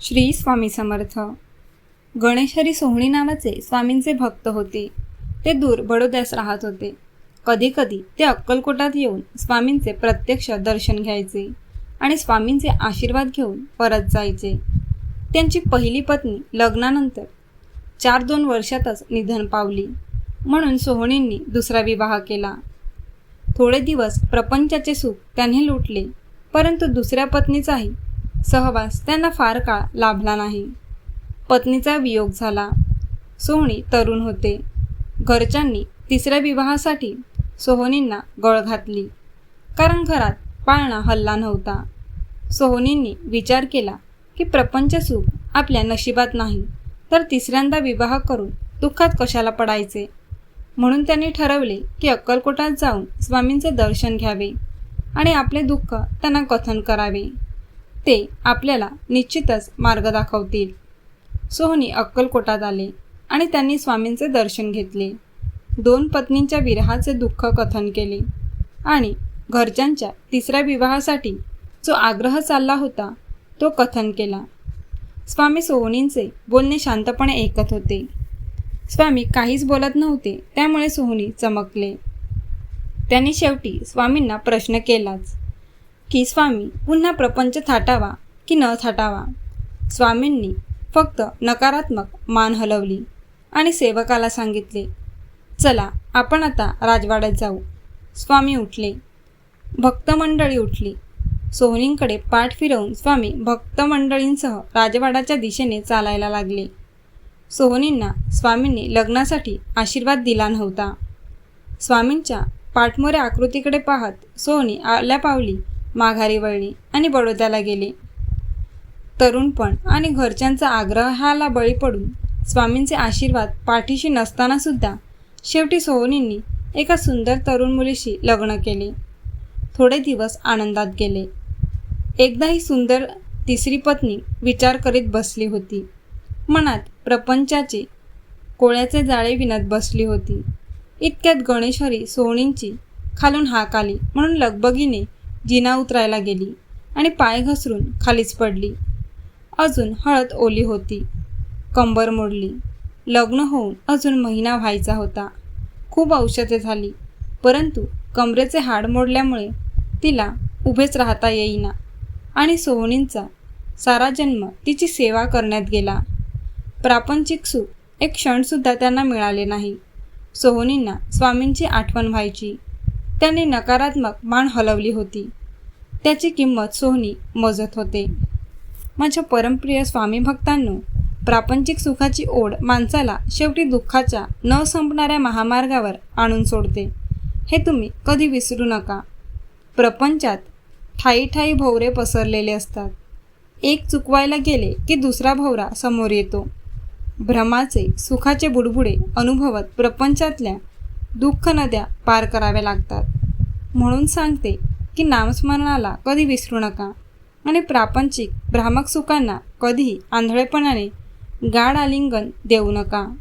श्री स्वामी समर्थ. गणेशहरी सोहणी नावाचे स्वामींचे भक्त होते. ते दूर बडोद्यास राहत होते. कधीकधी ते अक्कलकोटात येऊन स्वामींचे प्रत्यक्ष दर्शन घ्यायचे आणि स्वामींचे आशीर्वाद घेऊन परत जायचे. त्यांची पहिली पत्नी लग्नानंतर चार दोन वर्षातच निधन पावली. म्हणून सोहणींनी दुसरा विवाह केला. थोडे दिवस प्रपंचाचे सुख त्यांनी लुटले परंतु दुसऱ्या पत्नीचाही सहवास त्यांना फार काळ लाभला नाही. पत्नीचा वियोग झाला. सोहणी तरुण होते. घरच्यांनी तिसऱ्या विवाहासाठी सोहनींना गळ घातली. कारण घरात पाळणा हल्ला नव्हता. सोहनींनी विचार केला की प्रपंच सुख आपल्या नशिबात नाही तर तिसऱ्यांदा विवाह करून दुःखात कशाला पडायचे? म्हणून त्यांनी ठरवले की अक्कलकोटात जाऊन स्वामींचे दर्शन घ्यावे आणि आपले दुःख त्यांना कथन करावे. ते आपल्याला निश्चितच मार्ग दाखवतील. सोहनी अक्कलकोटात आले आणि त्यांनी स्वामींचे दर्शन घेतले. दोन पत्नींच्या विरहाचे दुःख कथन केले आणि घरच्यांच्या तिसऱ्या विवाहासाठी जो आग्रह चालला होता तो कथन केला. स्वामी सोहनींचे बोलणे शांतपणे ऐकत होते. स्वामी काहीच बोलत नव्हते त्यामुळे सोहनी चमकले. त्यांनी शेवटी स्वामींना प्रश्न केलाच. की स्वामी पुन्हा प्रपंच थाटावा की न थाटावा? स्वामींनी फक्त नकारात्मक मान हलवली आणि सेवकाला सांगितले चला आपण आता राजवाड्यात जाऊ. स्वामी उठले. भक्तमंडळी उठली. सोहनींकडे पाठ फिरवून स्वामी भक्तमंडळींसह राजवाड्याच्या दिशेने चालायला लागले. सोहनींना स्वामींनी लग्नासाठी आशीर्वाद दिला नव्हता. स्वामींच्या पाठमोऱ्या आकृतीकडे पाहत सोहनी आल्या पावली माघारी वळली आणि बडोद्याला गेले. तरुणपण आणि घरच्यांचा आग्रहाला बळी पडून स्वामींचे आशीर्वाद पाठीशी नसतानासुद्धा शेवटी सोहनींनी एका सुंदर तरुण मुलीशी लग्न केले. थोडे दिवस आनंदात गेले. एकदा ही सुंदर तिसरी पत्नी विचार करीत बसली होती. मनात प्रपंचाचे कोळ्याचे जाळे विणत बसली होती. इतक्यात गणेशहरी सोहणींची खालून हाक आली म्हणून लगबगीने जिना उतरायला गेली आणि पाय घसरून खालीच पडली. अजून हळद ओली होती. कंबर मोडली. लग्न होऊन अजून महिना व्हायचा होता. खूप औषधे झाली परंतु कमरेचे हाड मोडल्यामुळे तिला उभेच राहता येईना आणि सोहनींचा सारा जन्म तिची सेवा करण्यात गेला. प्रापंचिक सुख एक क्षणसुद्धा त्यांना मिळाले नाही. सोहनींना स्वामींची आठवण व्हायची. त्यांनी नकारात्मक मान हलवली होती. त्याची किंमत सोहनी मोजत होते. माझ्या परमप्रिय स्वामी भक्तांनो प्रापंचिक सुखाची ओढ माणसाला शेवटी दुःखाच्या न संपणाऱ्या महामार्गावर आणून सोडते. हे तुम्ही कधी विसरू नका. प्रपंचात ठाई ठाई भोवरे पसरलेले असतात. एक चुकवायला गेले की दुसरा भोवरा समोर येतो. भ्रमाचे सुखाचे बुडबुडे अनुभवत प्रपंचातल्या दुःख नद्या पार कराव्या लागतात. म्हणून सांगते की नामस्मरणाला कधी विसरू नका. आणि प्रापंचिक भ्रामक सुखांना कधीही आंधळेपणाने गाढ आलिंगन देऊ नका.